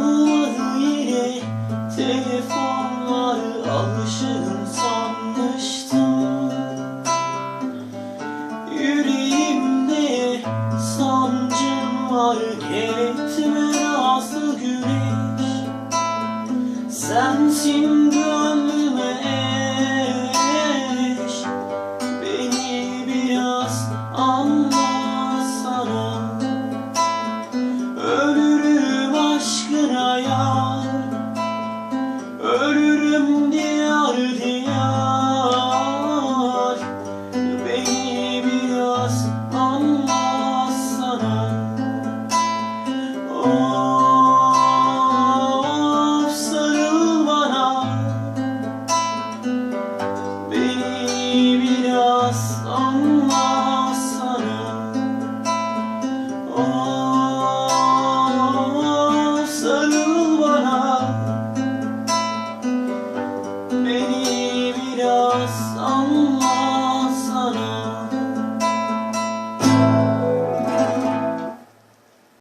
kalmadı yine Telefonları alışığım sanmıştım. Yüreğimde sancım var Eritme nasıl güneş. Sensin gönlüm.